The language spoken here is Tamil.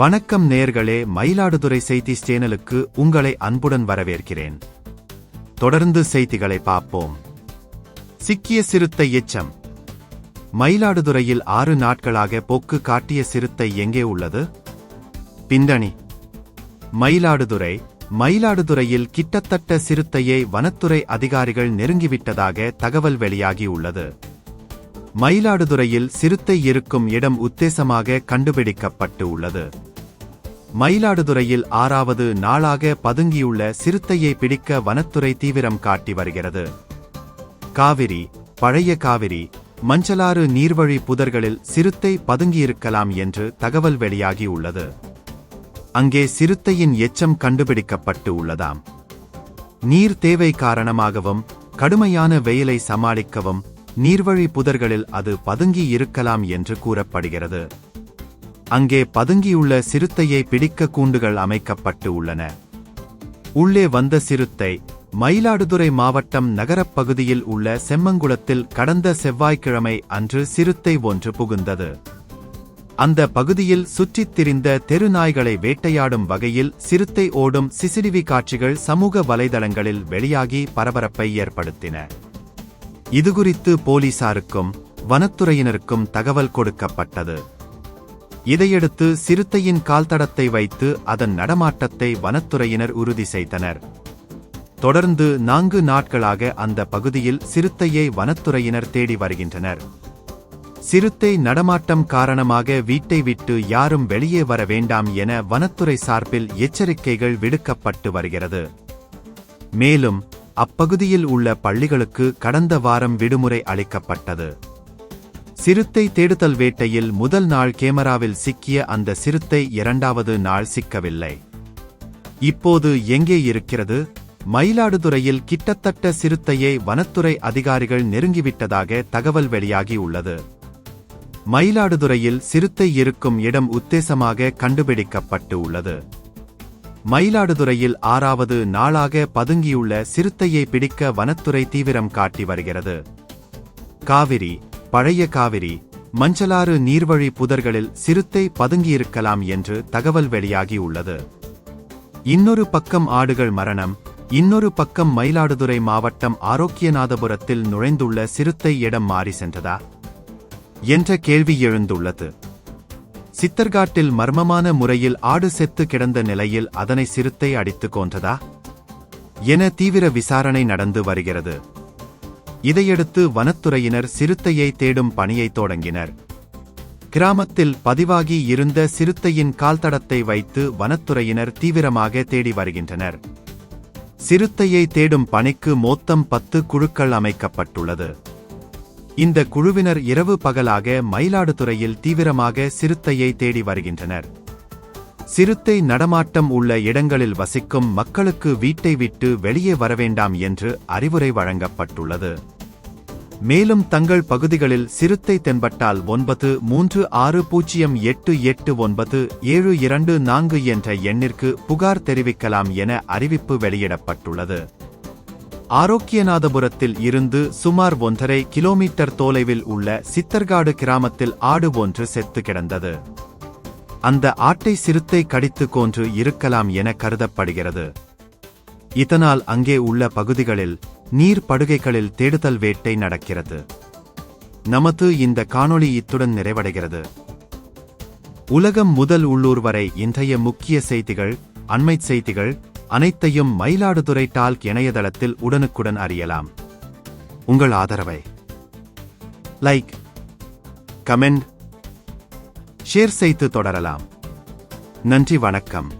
வணக்கம் நேர்களே மயிலாடுதுறை செய்தி சேனலுக்கு உங்களை அன்புடன் வரவேற்கிறேன். தொடர்ந்து செய்திகளை பார்ப்போம். சிக்கிய சிறுத்தை எச்சம். மயிலாடுதுறையில் ஆறு நாட்களாக போக்கு காட்டிய சிறுத்தை எங்கே உள்ளது? பின்னணி. மயிலாடுதுறை. மயிலாடுதுறையில் கிட்டத்தட்ட சிறுத்தையை வனத்துறை அதிகாரிகள் நெருங்கிவிட்டதாக தகவல் வெளியாகியுள்ளது மயிலாடுதுறையில் சிறுத்தை இருக்கும் இடம் உத்தேசமாக கண்டுபிடிக்கப்பட்டு உள்ளது. மயிலாடுதுறையில் ஆறாவது நாளாக பதுங்கியுள்ள சிறுத்தையை பிடிக்க வனத்துறை தீவிரம் காட்டி வருகிறது. காவிரி பழைய காவிரி மஞ்சளாறு நீர்வழி புதர்களில் சிறுத்தை பதுங்கியிருக்கலாம் என்று தகவல் வெளியாகியுள்ளது அங்கே சிறுத்தையின் எச்சம் கண்டுபிடிக்கப்பட்டு உள்ளதாம். நீர் தேவை காரணமாகவும் கடுமையான வெயிலை சமாளிக்கவும் நீர்வழி புதர்களில் அது பதுங்கி இருக்கலாம் என்று கூறப்படுகிறது. அங்கே பதுங்கியுள்ள சிறுத்தையை பிடிக்க கூண்டுகள் அமைக்கப்பட்டு உள்ளன. உள்ளே வந்த சிறுத்தை மயிலாடுதுறை மாவட்டம் நகரப் பகுதியில் உள்ள செம்மங்குளத்தில் கடந்த செவ்வாய்க்கிழமை அன்று சிறுத்தை ஒன்று புகுந்தது. அந்த பகுதியில் சுற்றித் திரிந்த தெருநாய்களை வேட்டையாடும் வகையில் சிறுத்தை ஓடும் சிசிடிவி காட்சிகள் சமூக வலைதளங்களில் வெளியாகி பரபரப்பை ஏற்படுத்தின. இதுகுறித்து போலீசாருக்கும் வனத்துறையினருக்கும் தகவல் கொடுக்கப்பட்டது. இதையடுத்து சிறுத்தையின் கால்தடத்தை வைத்து அதன் நடமாட்டத்தை வனத்துறையினர் உறுதி செய்தனர். தொடர்ந்து நான்கு நாட்களாக அந்த பகுதியில் சிறுத்தையை வனத்துறையினர் தேடி வருகின்றனர். சிறுத்தை நடமாட்டம் காரணமாக வீட்டை விட்டு யாரும் வெளியே வர வேண்டாம் என வனத்துறை சார்பில் எச்சரிக்கைகள் விடுக்கப்பட்டு வருகிறது. மேலும் அப்பகுதியில் உள்ள பள்ளிகளுக்கு கடந்த வாரம் விடுமுறை அளிக்கப்பட்டது. சிறுத்தை தேடுதல் வேட்டையில் முதல் நாள் கேமராவில் சிக்கிய அந்த சிறுத்தை இரண்டாவது நாள் சிக்கவில்லை. இப்போது எங்கே இருக்கிறது? மயிலாடுதுறையில் கிட்டத்தட்ட சிறுத்தையை வனத்துறை அதிகாரிகள் நெருங்கிவிட்டதாக தகவல் வெளியாகியுள்ளது மயிலாடுதுறையில் சிறுத்தை இருக்கும் இடம் உத்தேசமாக கண்டுபிடிக்கப்பட்டு உள்ளது. மயிலாடுதுறையில் ஆறாவது நாளாக பதுங்கியுள்ள சிறுத்தையை பிடிக்க வனத்துறை தீவிரம் காட்டி வருகிறது. காவிரி பழைய காவிரி மஞ்சளாறு நீர்வழி புதர்களில் சிறுத்தை பதுங்கியிருக்கலாம் என்று தகவல் வெளியாகியுள்ளது இன்னொரு பக்கம் ஆடுகள் மரணம் இன்னொரு பக்கம் மயிலாடுதுறை மாவட்டம் ஆரோக்கியநாதபுரத்தில் நுழைந்துள்ள சிறுத்தை இடம் மாறி சென்றதா? என்ற கேள்வி எழுந்துள்ளது. சித்தர்காட்டில் மர்மமான முறையில் ஆடு செத்து கிடந்த நிலையில் அதனை சிறுத்தை அடித்துக் கொன்றதா? என தீவிர விசாரணை நடந்து வருகிறது. இதையடுத்து வனத்துறையினர் சிறுத்தையை தேடும் பணியை தொடங்கினர். கிராமத்தில் பதிவாகி இருந்த சிறுத்தையின் கால்தடத்தை வைத்து வனத்துறையினர் தீவிரமாக தேடி வருகின்றனர். சிறுத்தையை தேடும் பணிக்கு மொத்தம் பத்து குழுக்கள் அமைக்கப்பட்டுள்ளது. இந்த குழுவினர் இரவு பகலாக மயிலாடுதுறையில் தீவிரமாக சிறுத்தையை தேடி வருகின்றனர். சிறுத்தை நடமாட்டம் உள்ள இடங்களில் வசிக்கும் மக்களுக்கு வீட்டை விட்டு வெளியே வரவேண்டாம் என்று அறிவுரை வழங்கப்பட்டுள்ளது. மேலும் தங்கள் பகுதிகளில் சிறுத்தை தென்பட்டால் ஒன்பது மூன்று ஆறு பூஜ்ஜியம் எட்டு எட்டு ஒன்பது ஏழு இரண்டு நான்கு என்ற எண்ணிற்கு புகார் தெரிவிக்கலாம் என அறிவிப்பு வெளியிடப்பட்டுள்ளது. ஆரோக்கியநாதபுரத்தில் இருந்து சுமார் ஒன்றரை கிலோமீட்டர் தொலைவில் உள்ள சித்தர்காடு கிராமத்தில் ஆடு ஒன்று செத்து கிடந்தது. அந்த ஆட்டை சிறுத்தை கடித்து கொன்று இருக்கலாம் என கருதப்படுகிறது. இதனால் அங்கே உள்ள பகுதிகளில் நீர் படுகைகளில் தேடுதல் வேட்டை நடக்கிறது. நமது இந்த காணொளி இத்துடன் நிறைவடைகிறது. உலகம் முதல் உள்ளூர் வரை இன்றைய முக்கிய செய்திகள் அண்மை செய்திகள் அனைத்தையும் மயிலாடுதுறை டால்க் இணையதளத்தில் உடனுக்குடன் அறியலாம். உங்கள் ஆதரவை. லைக் கமெண்ட் ஷேர் செய்து தொடரலாம். நன்றி வணக்கம்.